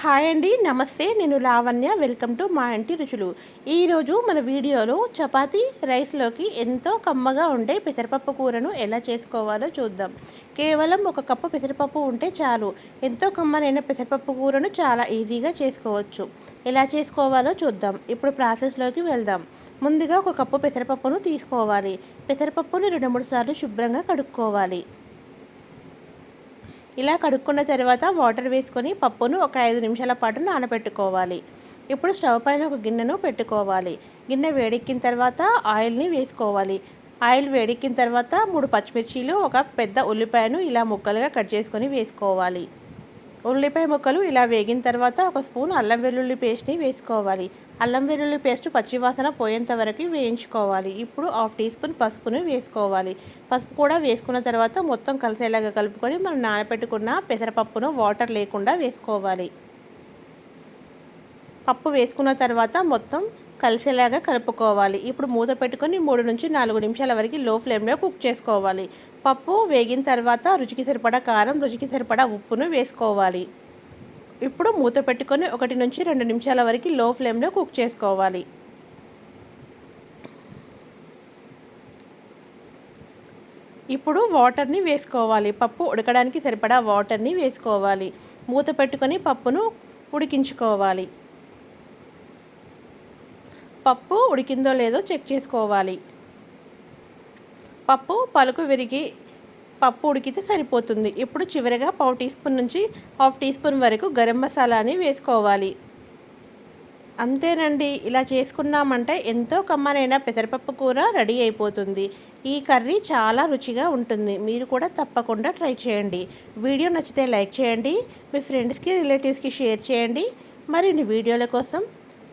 Hi అండి నమస్తే నేను లావణ్య వెల్కమ్ టు మా ఇంటి రుచులు. ఈరోజు మన వీడియోలో చపాతీ రైస్లోకి ఎంతో కమ్మగా ఉండే పెసరపప్పు కూరను ఎలా చేసుకోవాలో చూద్దాం. కేవలం ఒక కప్పు పెసరపప్పు ఉంటే చాలు. ఎంతో కమ్మనైన పెసరపప్పు కూరను చాలా ఈజీగా చేసుకోవచ్చు. ఎలా చేసుకోవాలో చూద్దాం. ఇప్పుడు ప్రాసెస్లోకి వెళ్దాం. ముందుగా ఒక కప్పు పెసరపప్పును తీసుకోవాలి. పెసరపప్పును రెండు మూడు సార్లు శుభ్రంగా కడుక్కోవాలి. ఇలా కడుక్కున్న తర్వాత వాటర్ వేసుకొని పప్పును ఒక ఐదు నిమిషాల పాటు నానబెట్టుకోవాలి. ఇప్పుడు స్టవ్ పైన ఒక గిన్నెను పెట్టుకోవాలి. గిన్నె వేడెక్కిన తర్వాత ఆయిల్ని వేసుకోవాలి. ఆయిల్ వేడెక్కిన తర్వాత మూడు పచ్చిమిర్చీలు ఒక పెద్ద ఉల్లిపాయను ఇలా ముక్కలుగా కట్ చేసుకొని వేసుకోవాలి. ఉల్లిపాయ ముక్కలు ఇలా వేగిన తర్వాత ఒక స్పూన్ అల్లం వెల్లుల్లి పేస్ట్ని వేసుకోవాలి. అల్లం వెల్లుల్లి పేస్ట్ పచ్చివాసన పోయేంత వరకు వేయించుకోవాలి. ఇప్పుడు హాఫ్ టీ స్పూన్ పసుపును వేసుకోవాలి. పసుపు కూడా వేసుకున్న తర్వాత మొత్తం కలిసేలాగా కలుపుకొని మనం నానబెట్టుకున్న పెసరపప్పును వాటర్ లేకుండా వేసుకోవాలి. పప్పు వేసుకున్న తర్వాత మొత్తం కలిసేలాగా కలుపుకోవాలి. ఇప్పుడు మూత పెట్టుకొని మూడు నుంచి నాలుగు నిమిషాల వరకు లో ఫ్లేమ్లో కుక్ చేసుకోవాలి. పప్పు వేగిన తర్వాత రుచికి సరిపడా కారం రుచికి సరిపడా ఉప్పును వేసుకోవాలి. ఇప్పుడు మూత పెట్టుకొని ఒకటి నుంచి రెండు నిమిషాల వరకు లో ఫ్లేమ్లో కుక్ చేసుకోవాలి. ఇప్పుడు వాటర్ని వేసుకోవాలి. పప్పు ఉడకడానికి సరిపడా వాటర్ని వేసుకోవాలి. మూత పెట్టుకొని పప్పును ఉడికించుకోవాలి. పప్పు ఉడికిందో లేదో చెక్ చేసుకోవాలి. పప్పు పలుకు విరిగి పప్పు ఉడికితే సరిపోతుంది. ఇప్పుడు చివరిగా పావు టీ స్పూన్ నుంచి హాఫ్ టీ స్పూన్ వరకు గరం మసాలాని వేసుకోవాలి. అంతేనండి ఇలా చేసుకున్నామంటే ఎంతో కమ్మనైన పెసరపప్పు కూర రెడీ అయిపోతుంది. ఈ కర్రీ చాలా రుచిగా ఉంటుంది. మీరు కూడా తప్పకుండా ట్రై చేయండి. వీడియో నచ్చితే లైక్ చేయండి మీ ఫ్రెండ్స్కి రిలేటివ్స్కి షేర్ చేయండి. మరిన్ని వీడియోల కోసం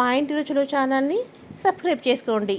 మా ఇంటి రుచులు ఛానల్ని సబ్స్క్రైబ్ చేసుకోండి.